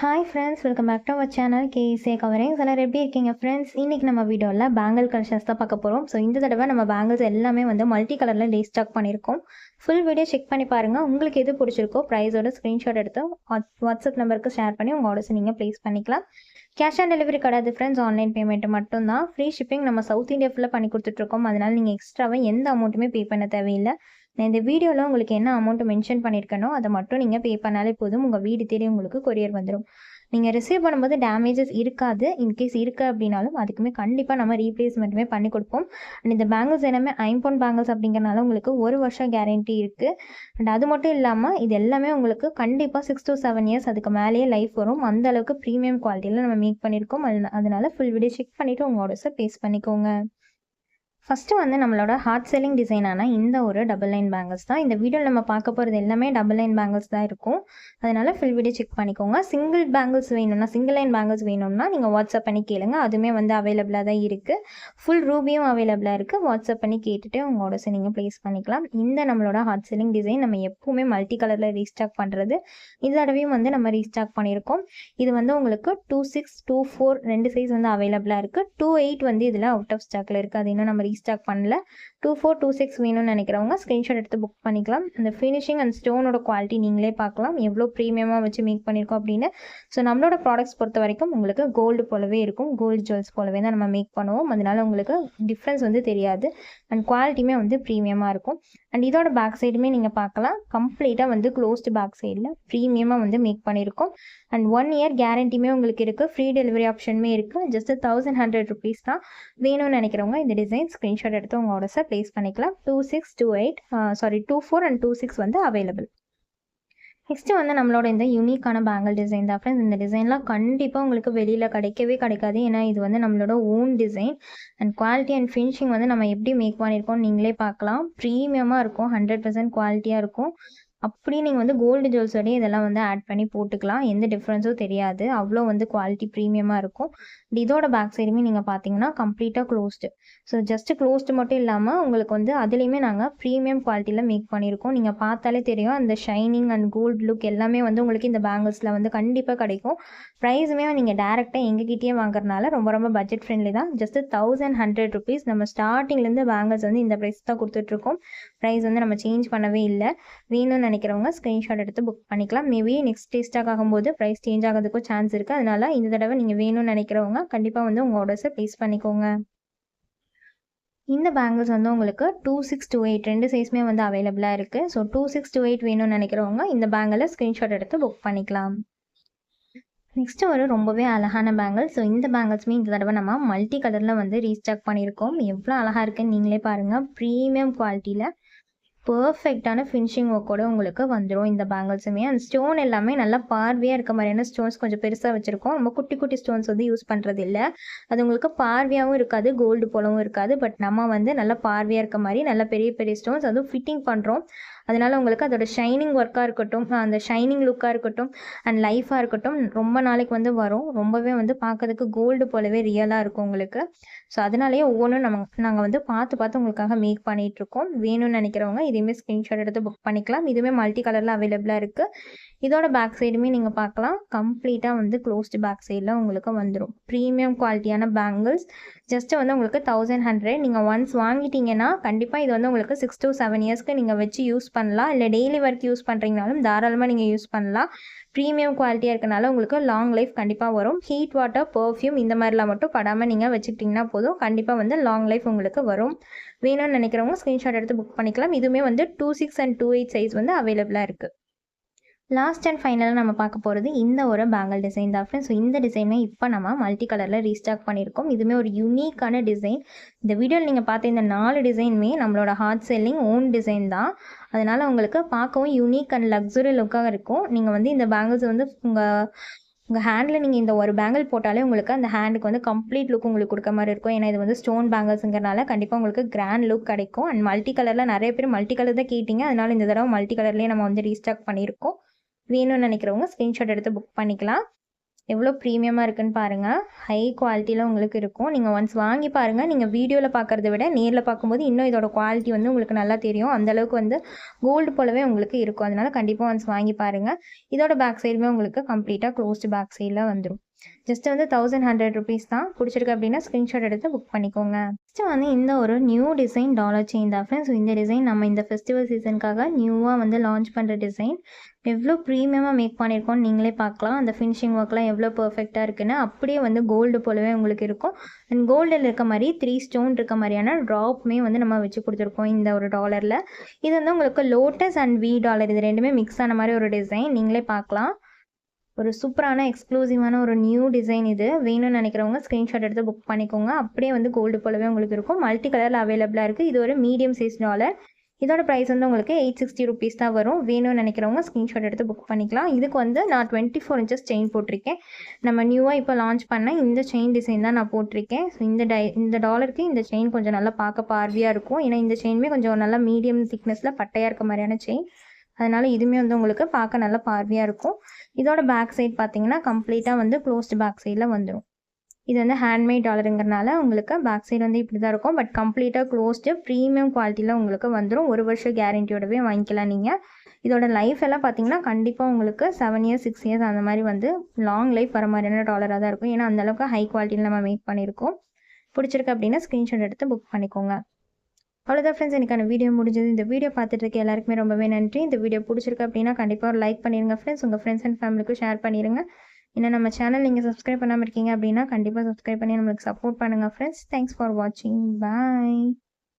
Hi friends welcome back to our channel கேசே coverings எல்லாரும் எப்படி இருக்கீங்க ஃப்ரெண்ட்ஸ் இன்றைக்கி நம்ம வீடியோவில் பேங்கிள் கலெக்ஷன்ஸ் தான் பார்க்க போகிறோம் ஸோ இந்த தடவை நம்ம பேங்கிள்ஸ் எல்லாமே வந்து மல்டி கலரில் ரீஸ்டாக் பண்ணியிருக்கோம். ஃபுல் வீடியோ செக் பண்ணி பாருங்கள் உங்களுக்கு எது பிடிச்சிருக்கோ ப்ரைஸோட ஸ்க்ரீன்ஷாட் எடுத்து வாட்ஸ்அப் நம்பருக்கு ஷேர் பண்ணி உங்கள் ஆர்டர்ஸ் நீங்கள் ப்ளேஸ் பண்ணிக்கலாம். கேஷ் ஆன் டெலிவரி கிடையாது ஃப்ரெண்ட்ஸ் ஆன்லைன் பேமெண்ட் மட்டும்தான். ஃப்ரீ ஷிப்பிங் நம்ம சவுத் இந்தியா ஃபுல்லாக பண்ணி கொடுத்துட்ருக்கோம் அதனால் நீங்கள் எக்ஸ்ட்ராவாக எந்த அமௌண்ட்டுமே பே பண்ண தேவையில்லை. நான் இந்த வீடியோவில் உங்களுக்கு என்ன அமௌண்ட் மென்ஷன் பண்ணியிருக்கனோ அதை மட்டும் நீங்கள் பே பண்ணாலே போதும். உங்கள் வீடு தேடி உங்களுக்கு கொரியர் வந்துடும் நீங்கள் ரிசீவ் பண்ணும்போது டேமேஜஸ் இருக்காது. இன்கேஸ் இருக்குது அப்படின்னாலும் அதுக்குமே கண்டிப்பாக நம்ம ரீப்ளேஸ்மெண்ட்டுமே பண்ணி கொடுப்போம். அண்ட் இந்த பேங்கிள்ஸ் எல்லாமே ஐம்பொன் பேங்கிள்ஸ் அப்படிங்கறனால உங்களுக்கு ஒரு வருஷம் கேரண்டி இருக்குது அண்ட் அது மட்டும் இல்லாமல் இது எல்லாமே உங்களுக்கு கண்டிப்பாக சிக்ஸ் டு செவன் இயர்ஸ் அதுக்கு மேலேயே லைஃப் வரும். அந்த அளவுக்கு ப்ரீமியம் குவாலிட்டியில் நம்ம மேக் பண்ணியிருக்கோம் அதனால ஃபுல் வீடியோ செக் பண்ணிவிட்டு உங்கள் ஆர்டர்ஸை பேஸ் பண்ணிக்கோங்க. ஃபஸ்ட்டு வந்து நம்மளோட ஹார்ட் செல்லிங் டிசைனான இந்த ஒரு டபுள் லைன் பேங்கிள்ஸ் தான். இந்த வீடியோவில் நம்ம பார்க்க போகிறது எல்லாமே டபுள் லைன் பேங்கிள்ஸ் தான் இருக்கும். அதனால் ஃபுல் வீடியோ செக் பண்ணிக்கோங்க. சிங்கிள் பேங்கிள்ஸ் வேணும்னா சிங்கிள் லைன் பேங்கிள்ஸ் வேணும்னா நீங்கள் வாட்ஸ்அப் பண்ணி கேளுங்க. அதுவுமே வந்து அவைலபிளாக தான் இருக்குது ஃபுல் ரூபியும் அவைலபிளாக இருக்குது வாட்ஸ்அப் பண்ணி கேட்டுட்டு உங்கள் ஆர்டர்ஸை நீங்கள் ப்ளேஸ் பண்ணிக்கலாம். இந்த நம்மளோட ஹார்ட் செல்லிங் டிசைன் நம்ம எப்பவுமே மல்டி கலரில் ரீஸ்டாக் பண்ணுறது இந்த தடவையும் வந்து நம்ம ரீஸ்டாக் பண்ணியிருக்கோம். இது வந்து உங்களுக்கு டூ சிக்ஸ் டூ ஃபோர் ரெண்டு சைஸ் வந்து அவைலபிளாக இருக்குது டூ எயிட் வந்து இதில் அவுட் ஆஃப் ஸ்டாக்கில் இருக்குது அது இன்னும் நம்ம ரீஸ்டாக் பண்ணல. டூ ஃபோர் டூ சிக்ஸ் வேணும்னு நினைக்கிறவங்க ஸ்க்ரீன்ஷாட் எடுத்து புக் பண்ணிக்கலாம். இந்த ஃபினிஷிங் அண்ட் ஸ்டோனோட குவாலிட்டி நீங்களே பார்க்கலாம். எவ்வளோ ப்ரீமியமாக வச்சு மேக் பண்ணியிருக்கோம் அப்படின்னு. ஸோ நம்மளோட ப்ராடக்ட்ஸ் பொறுத்த வரைக்கும் உங்களுக்கு கோல்டு போலவே இருக்கும். கோல்டு ஜுவல்ஸ் போலவே தான் நம்ம மேக் பண்ணுவோம். அதனால உங்களுக்கு டிஃப்ரென்ஸ் வந்து தெரியாது. அண்ட் குவாலிட்டியுமே வந்து ப்ரீமியமாக இருக்கும். அண்ட் இதோட பேக் சைடுமே நீங்கள் பார்க்கலாம். கம்ப்ளீட்டாக வந்து க்ளோஸ்டு பேக் சைடில் ப்ரீமியமாக வந்து மேக் பண்ணியிருக்கோம். அண்ட் ஒன் இயர் கேரண்டியுமே உங்களுக்கு இருக்குது ஃப்ரீ டெலிவரி ஆப்ஷனுமே இருக்குது ஜஸ்ட் தௌசண்ட் ஹண்ட்ரட் ருபீஸ் தான் வேணும்னு நினைக்கிறவங்க இந்த டிசைன்ஸ் ஸ்க்ரீன்ஷாட் எடுத்து உங்கள் ஆர்டர்ஸை ப்ளேஸ் பண்ணிக்கலாம். Two six two eight sorry two four and two six வந்து அவைலபிள் நெக்ஸ்ட்டு வந்து நம்மளோட இந்த யூனிக்கான பேங்கிள் டிசைன் தான் ஃப்ரெண்ட்ஸ் இந்த டிசைன்லாம் கண்டிப்பாக உங்களுக்கு வெளியில் கிடைக்கவே கிடைக்காது. ஏன்னா இது வந்து நம்மளோட own design and quality and finishing வந்து நம்ம எப்படி மேக் பண்ணியிருக்கோம் நீங்களே பார்க்கலாம். ப்ரீமியமாக இருக்கும் ஹண்ட்ரட் பர்சன்ட் குவாலிட்டியாக இருக்கும். அப்படியே நீங்கள் வந்து கோல்டு ஜுவல்ஸோடய இதெல்லாம் வந்து ஆட் பண்ணி போட்டுக்கலாம். எந்த டிஃப்ரென்ஸும் தெரியாது. அவ்வளோ வந்து குவாலிட்டி ப்ரீமியமாக இருக்கும். இதோட பேக் சைடுமே நீங்கள் பார்த்தீங்கன்னா கம்ப்ளீட்டாக க்ளோஸ்டு ஸோ ஜஸ்ட் க்ளோஸ்டு மட்டும் இல்லாமல் உங்களுக்கு வந்து அதுலேயுமே நாங்கள் ப்ரீமியம் குவாலிட்டியில் மேக் பண்ணியிருக்கோம் நீங்கள் பார்த்தாலே தெரியும். அந்த ஷைனிங் அண்ட் கோல்ட் லுக் எல்லாமே வந்து உங்களுக்கு இந்த பேங்கிள்ஸில் வந்து கண்டிப்பாக கிடைக்கும். ப்ரைஸுமே நீங்கள் டேரெக்டாக எங்ககிட்டயே வாங்குறதுனால ரொம்ப ரொம்ப பட்ஜெட் ஃப்ரெண்ட்லி தான். ஜஸ்ட் தௌசண்ட் ஹண்ட்ரட் ருபீஸ் நம்ம ஸ்டார்டிங்லேருந்து பேங்கிள்ஸ் வந்து இந்த ப்ரைஸ் தான் கொடுத்துட்ருக்கோம் ப்ரைஸ் வந்து நம்ம சேஞ்ச் பண்ணவே இல்லை. வேணும்னு நினைக்கிறவங்க ஸ்க்ரீன்ஷாட் எடுத்து புக் பண்ணிக்கலாம். மேபி நெக்ஸ்ட் டேஸ்டாக ஆகும்போது ப்ரைஸ் சேஞ்ச் ஆகிறதுக்கும் சான்ஸ் இருக்குது அதனால இந்த தடவை நீங்கள் வேணும்னு நினைக்கிறவங்க கண்டிப்பாக வந்து உங்கள் ஆர்டர்ஸை ப்ளேஸ் பண்ணிக்கோங்க. இந்த பேங்கிள்ஸ் வந்து உங்களுக்கு டூ சிக்ஸ் டூ எயிட் ரெண்டு சைஸுமே வந்து அவைலபிளாக இருக்குது so two six two eight வேணும்னு நினைக்கிறவங்க இந்த பேங்கில் ஸ்க்ரீன்ஷாட் எடுத்து புக் பண்ணிக்கலாம். நெக்ஸ்ட் ஒரு ரொம்பவே அழகான பேங்கிள் ஸோ இந்த பேங்கிள்ஸுமே இந்த தடவை நம்ம மல்டி கலரில் வந்து ரீஸ்டாக் பண்ணியிருக்கோம். எவ்வளோ அழகாக இருக்குன்னு நீங்களே பாருங்கள் ப்ரீமியம் குவாலிட்டியில் பர்ஃபெக்டான ஃபினிஷிங் ஒர்க்கோட உங்களுக்கு வந்துடும் இந்த பேங்கிள்ஸுமே அந்த ஸ்டோன் எல்லாமே நல்லா பார்வையாக இருக்க மாதிரியான ஸ்டோன்ஸ் கொஞ்சம் பெருசாக வச்சுருக்கோம். நம்ம குட்டி குட்டி ஸ்டோன்ஸ் வந்து யூஸ் பண்ணுறது இல்லை அது உங்களுக்கு பார்வையாகவும் இருக்காது கோல்டு போலவும் இருக்காது. பட் நம்ம வந்து நல்லா பார்வையாக இருக்க மாதிரி நல்ல பெரிய பெரிய ஸ்டோன்ஸ் அதுவும் ஃபிட்டிங் பண்ணுறோம் அதனால உங்களுக்கு அதோட ஷைனிங் ஒர்க்காக இருக்கட்டும் அந்த ஷைனிங் லுக்காக இருக்கட்டும் அண்ட் லைஃபாக இருக்கட்டும் ரொம்ப நாளைக்கு வந்து வரும். ரொம்பவே வந்து பார்க்கறதுக்கு கோல்டு போலவே ரியலாக இருக்கும் உங்களுக்கு. ஸோ அதனாலேயே ஒவ்வொன்றும் நம்ம நாங்கள் வந்து பார்த்து பார்த்து உங்களுக்காக மேக் பண்ணிகிட்ருக்கோம் இருக்கோம். வேணும்னு நினைக்கிறவங்க இதையுமே ஸ்க்ரீன்ஷாட் எடுத்து புக் பண்ணிக்கலாம். இதுவுமே மல்டி கலரில் அவைலபிளாக இருக்குது இதோட பேக் சைடுமே நீங்கள் பார்க்கலாம். கம்ப்ளீட்டாக வந்து க்ளோஸ்டு பேக் சைடில் உங்களுக்கு வந்துடும் ப்ரீமியம் குவாலிட்டியான பேங்கிள்ஸ் ஜஸ்ட் வந்து உங்களுக்கு தௌசண்ட் ஹண்ட்ரட் நீங்கள் ஒன்ஸ் வாங்கிட்டீங்கன்னா கண்டிப்பாக இது வந்து உங்களுக்கு சிக்ஸ் டு செவன் இயர்ஸ்க்கு நீங்கள் வச்சு யூஸ் பண்ணலாம். இல்லை டெய்லி ஒர்க் யூஸ் பண்ணுறீங்கனாலும் தாராளமாக நீங்கள் யூஸ் பண்ணலாம். ப்ரீமியம் குவாலிட்டியாக இருக்கனால உங்களுக்கு லாங் லைஃப் கண்டிப்பாக வரும். ஹீட் வாட்டர் பர்ஃப்யூம் இந்த மாதிரிலாம் மட்டும் படாமல் நீங்கள் வச்சுக்கிட்டிங்கன்னா போதும். கண்டிப்பாக வந்து லாங் லைஃப் உங்களுக்கு வரும். வேணும்னு நினைக்கிறவங்க ஸ்க்ரீன்ஷாட் எடுத்து புக் பண்ணிக்கலாம். இதுவுமே வந்து two six and two eight size வந்து அவைலபிளாக இருக்குது லாஸ்ட் அண்ட் ஃபைனலாக நம்ம பார்க்க போகிறது இந்த ஒரு பேங்கிள் டிசைன் தான் ஃப்ரெண்ட்ஸ் ஸோ இந்த டிசைனை இப்போ நம்ம மல்டி கலரில் ரீஸ்டாக் பண்ணியிருக்கோம். இதுவுமே ஒரு யூனிக்கான டிசைன் இந்த வீடியோவில் நீங்கள் பார்த்த இந்த நாலு டிசைனுமே நம்மளோட ஹார்ட் செல்லிங் ஓன் டிசைன் தான். அதனால் உங்களுக்கு பார்க்கவும் யூனிக் அண்ட் லக்ஸுரி லுக்காக இருக்கும். நீங்கள் வந்து இந்த பேங்கிள்ஸ் வந்து உங்கள் உங்கள் ஹேண்டில் நீங்கள் இந்த ஒரு பேங்கிள் போட்டாலே உங்களுக்கு அந்த ஹேண்டுக்கு வந்து கம்ப்ளீட் லுக் உங்களுக்கு கொடுக்க மாதிரி இருக்கும். ஏன்னா இது வந்து ஸ்டோன் பேங்கிள்ஸுங்கிறனால கண்டிப்பாக உங்களுக்கு கிராண்ட் லுக் கிடைக்கும். அண்ட் மல்டி கலரில் நிறைய பேர் மல்டி கலர் தான் கேட்டிங்க. அதனால் இந்த தடவை மல்டி கலர்லேயே நம்ம வந்து ரீஸ்டாக் பண்ணியிருக்கோம். வேணும்னு நினைக்கிறவங்க ஸ்க்ரீன்ஷாட் எடுத்து புக் பண்ணிக்கலாம். எவ்வளோ ப்ரீமியமாக இருக்குன்னு பாருங்கள் ஹை குவாலிட்டியில் உங்களுக்கு இருக்கும். நீங்கள் ஒன்ஸ் வாங்கி பாருங்கள் நீங்கள் வீடியோவில் பார்க்குறத விட நேரில் பார்க்கும்போது இன்னும் இதோட குவாலிட்டி வந்து உங்களுக்கு நல்லா தெரியும். அந்தளவுக்கு வந்து கோல்டு போலவே உங்களுக்கு இருக்கும். அதனால் கண்டிப்பாக ஒன்ஸ் வாங்கி பாருங்கள் இதோட பேக் சைடுமே உங்களுக்கு கம்ப்ளீட்டாக க்ளோஸ்டு பேக் சைடில் வந்துடும் ஜஸ்ட் வந்து தௌசண்ட் ஹண்ட்ரட் ருபீஸ் தான் பிடிச்சிருக்கு அப்படின்னா ஸ்க்ரீன்ஷாட் எடுத்து புக் பண்ணிக்கோங்க. நெக்ஸ்ட் வந்து இந்த ஒரு நியூ டிசைன் டாலர் செயின் தான் ஃப்ரெண்ட்ஸ் இந்த டிசைன் நம்ம இந்த ஃபெஸ்டிவல் சீசனுக்காக நியூவாக வந்து லான்ச் பண்ணுற டிசைன் எவ்வளோ ப்ரீமியமாக மேக் பண்ணியிருக்கோம்னு நீங்களே பார்க்கலாம். அந்த ஃபினிஷிங் ஒர்க்லாம் எவ்வளோ பர்ஃபெக்டாக இருக்குன்னு அப்படியே வந்து கோல்டு போலவே உங்களுக்கு இருக்கும். அண்ட் கோல்டில் இருக்க மாதிரி த்ரீ ஸ்டோன் இருக்க மாதிரியான ட்ராப்புமே வந்து நம்ம வச்சு கொடுத்துருக்கோம் இந்த ஒரு டாலரில் இது வந்து உங்களுக்கு லோட்டஸ் அண்ட் வி டாலர் இது ரெண்டுமே மிக்ஸ் ஆன மாதிரி ஒரு டிசைன் நீங்களே பார்க்கலாம். ஒரு சூப்பரான எக்ஸ்க்ளூசிவான ஒரு நியூ டிசைன் இது. வேணும்னு நினைக்கிறவங்க ஸ்க்ரீன்ஷாட் எடுத்து புக் பண்ணிக்கோங்க. அப்படியே வந்து கோல்டு போலவே உங்களுக்கு இருக்கும். மல்டி கலரில் அவைலபிளாக இருக்குது இது ஒரு மீடியம் சைஸ் டாலர் இதோட ப்ரைஸ் வந்து உங்களுக்கு எயிட் சிக்ஸ்டி ருபீஸ் தான் வரும். வேணும்னு நினைக்கிறவங்க ஸ்க்ரீன்ஷாட் எடுத்து புக் பண்ணிக்கலாம். இதுக்கு வந்து நான் டுவெண்ட்டி ஃபோர் இன்ச்சஸ் செயின் போட்டிருக்கேன். நம்ம நியூவாக இப்போ லான்ச் பண்ண இந்த செயின் டிசைன் தான் நான் போட்டிருக்கேன். ஸோ இந்த டை இந்த டாலருக்கு இந்த செயின் கொஞ்சம் நல்லா பார்க்க பார்வையாக இருக்கும். ஏன்னா இந்த செயினுமே கொஞ்சம் நல்லா மீடியம் திக்னஸில் பட்டையாக இருக்க மாதிரியான செயின் அதனால் இதுவுமே வந்து உங்களுக்கு பார்க்க நல்லா பார்வையாக இருக்கும். இதோட பேக் சைட் பார்த்தீங்கன்னா கம்ப்ளீட்டாக வந்து க்ளோஸ்டு பேக் சைடில் வந்துடும் இது வந்து ஹேண்ட்மேட் டாலருங்கிறனால உங்களுக்கு பேக் சைடு வந்து இப்படி தான் இருக்கும். பட் கம்ப்ளீட்டாக க்ளோஸ்டு ப்ரீமியம் குவாலிட்டியில் உங்களுக்கு வந்துடும் ஒரு வருஷம் கேரண்டியோடவே வாங்கிக்கலாம் நீங்கள் இதோட லைஃப் எல்லாம் பார்த்தீங்கன்னா கண்டிப்பாக உங்களுக்கு செவன் இயர்ஸ் சிக்ஸ் இயர்ஸ் அந்த மாதிரி வந்து லாங் லைஃப் வர மாதிரியான டாலராக தான் இருக்கும். ஏன்னா அந்தளவுக்கு ஹை குவாலிட்டியில் நம்ம மேக் பண்ணியிருக்கோம். பிடிச்சிருக்கு அப்படின்னா ஸ்க்ரீன்ஷாட் எடுத்து புக் பண்ணிக்கோங்க. அவ்வளோதான் ஃப்ரெண்ட்ஸ் எனக்கான வீடியோ முடிஞ்சது. இந்த வீடியோ பார்த்துட்டு இருக்க எல்லாருக்குமே ரொம்பவே நன்றி. இந்த வீடியோ பிடிச்சிருக்கு அப்படின்னா கண்டிப்பாக ஒரு லைக் பண்ணிடுங்க ஃப்ரெண்ட்ஸ் உங்கள் ஃப்ரெண்ட்ஸ் அண்ட் ஃபேமிலிக்கும் ஷேர் பண்ணிடுங்க ஏன்னா நம்ம சேனல் நீங்கள் சப்ஸ்கிரைப் பண்ணாமல் இருக்கீங்க அப்படின்னா கண்டிப்பாக சப்ஸ்கிரைப் பண்ணி நம்மளுக்கு சப்போர்ட் பண்ணுங்கள் ஃப்ரெண்ட்ஸ் தேங்க்ஸ் ஃபார் வாட்சிங் பாய்